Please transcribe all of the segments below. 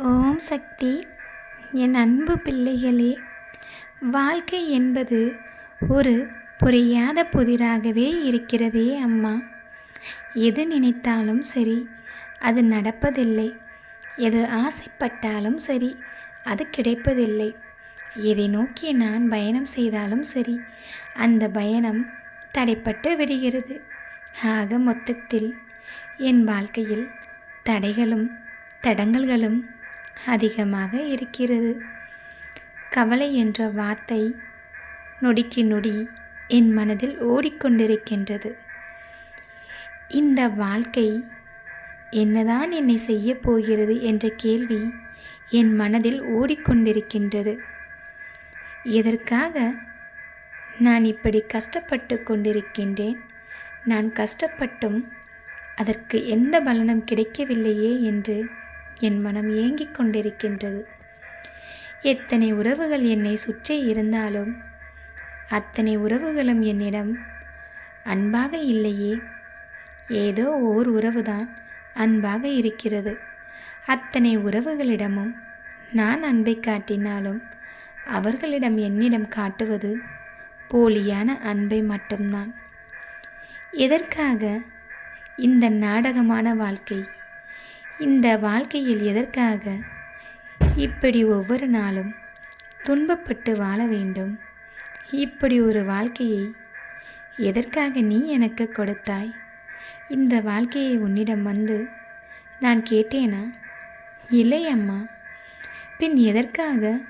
ஓம் சக்தி. என் அன்பு பிள்ளைகளே வாழ்க்கை என்பது ஒரு புரியாத புதிராகவே இருக்கிறதே அம்மா. எது நினைத்தாலும் சரி அது நடப்பதில்லை. எது ஆசைப்பட்டாலும் சரி அது கிடைப்பதில்லை. எதை நோக்கி நான் பயணம் செய்தாலும் சரி அந்த பயணம் தடைப்பட்டு விடுகிறது. ஆக மொத்தத்தில் என் வாழ்க்கையில் தடைகளும் தடங்கல்களும் அதிகமாக இருக்கிறது. கவலை என்ற வார்த்தை நொடிக்கு நொடி என் மனதில் ஓடிக்கொண்டிருக்கின்றது. இந்த வாழ்க்கை என்னதான் என்னை செய்ய போகிறது என்ற கேள்வி என் மனதில் ஓடிக்கொண்டிருக்கின்றது. எதற்காக நான் இப்படி கஷ்டப்பட்டு கொண்டிருக்கின்றேன்? நான் கஷ்டப்பட்டும் அதற்கு எந்த பலனும் கிடைக்கவில்லையே என்று என் மனம் ஏங்கிக் கொண்டிருக்கின்றது. எத்தனை உறவுகள் என்னை சுற்றி இருந்தாலும் அத்தனை உறவுகளும் என்னிடம் அன்பாக இல்லையே. ஏதோ ஓர் உறவுதான் அன்பாக இருக்கிறது. அத்தனை உறவுகளிடமும் நான் அன்பை காட்டினாலும் அவர்களிடம் என்னிடம் காட்டுவது போலியான அன்பை மட்டும்தான். எதற்காக இந்த நாடகமான வாழ்க்கை இந்த வாழ்க்கையில் எதற்காக? இப்படி ஒவ்வொரு நாளும் துன்பப்பட்டு வாழ வேண்டும். இப்படி ஒரு வாழ்க்கையை எதற்காக நீ எனக்கு கொடுத்தாய்? இந்த வாழ்க்கையை உன்னிடம் வந்து நான் கேட்டேனா? இல்லை அம்மா. பின் எதற்காக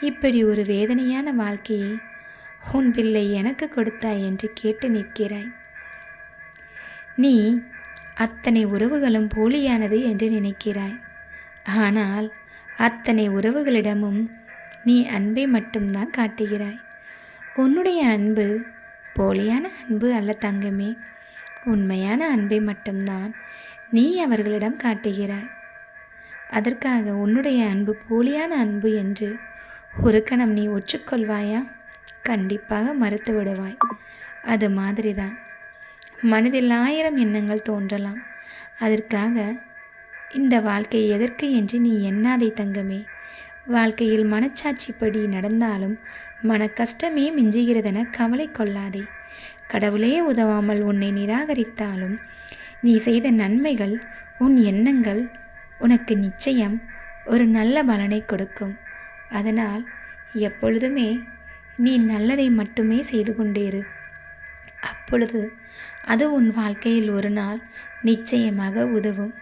இப்படி ஒரு வேதனையான வாழ்க்கையை உன் பிள்ளை எனக்கு கொடுத்தாய் என்று கேட்டு நிற்கிறாய்? நீ அத்தனை உறவுகளும் போலியானது என்று நினைக்கிறாய். ஆனால் அத்தனை உறவுகளிடமும் நீ அன்பை மட்டும்தான் காட்டுகிறாய். உன்னுடைய அன்பு போலியான அன்பு அல்ல தங்கமே. உண்மையான அன்பை மட்டும்தான் நீ அவர்களிடம் காட்டுகிறாய். அதற்காக உன்னுடைய அன்பு போலியான அன்பு என்று ஒரு கணம் நீ ஒற்றுக்கொள்வாயா கண்டிப்பாக மறுத்து விடுவாய் அது மாதிரிதான். மனதில் ஆயிரம் எண்ணங்கள் தோன்றலாம். அதற்காக இந்த வாழ்க்கை எதற்கு என்று நீ எண்ணாதே தங்கமே. வாழ்க்கையில் மனச்சாட்சிப்படி நடந்தாலும் மன கஷ்டமே மிஞ்சுகிறதென கவலை கொள்ளாதே. கடவுளே உதவாமல் உன்னை நிராகரித்தாலும் நீ செய்த நன்மைகள் உன் எண்ணங்கள் உனக்கு நிச்சயம் ஒரு நல்ல பலனை கொடுக்கும். அதனால் எப்பொழுதுமே நீ நல்லதை மட்டுமே செய்து கொண்டேரு அப்பொழுது அது உன் வாழ்க்கையில் ஒரு நாள் நிச்சயமாக உதவும்.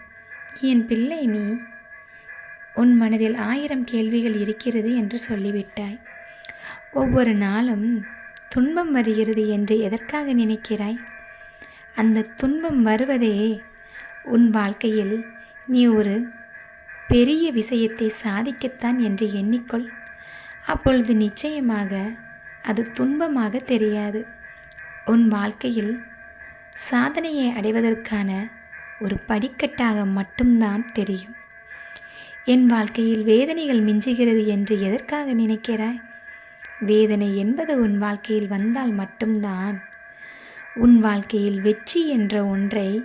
என் பிள்ளை நீ உன் மனதில் ஆயிரம் கேள்விகள் இருக்கிறது என்று சொல்லிவிட்டாய். ஒவ்வொரு நாளும் துன்பம் வருகிறது என்று எதற்காக நினைக்கிறாய்? அந்த துன்பம் வருவதே உன் வாழ்க்கையில் நீ ஒரு பெரிய விஷயத்தை சாதிக்கத்தான் என்று எண்ணிக்கொள். அப்பொழுது நிச்சயமாக அது துன்பமாக தெரியாது. உன் வாழ்க்கையில் சாதனையை அடைவதற்கான ஒரு படிக்கட்டாக மட்டும்தான் தெரியும். என் வாழ்க்கையில் வேதனைகள் மிஞ்சுகிறது என்று எதற்காக நினைக்கிறாய்? வேதனை என்பது உன் வாழ்க்கையில் வந்தால் மட்டும்தான். உன் வாழ்க்கையில் வெற்றி என்ற ஒன்றை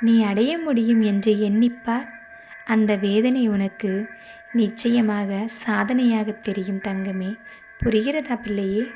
நீ அடைய முடியும் என்று எண்ணிப்பார். அந்த வேதனை உனக்கு நிச்சயமாக சாதனையாக தெரியும் தங்கமே. புரிகிறதா பிள்ளையே?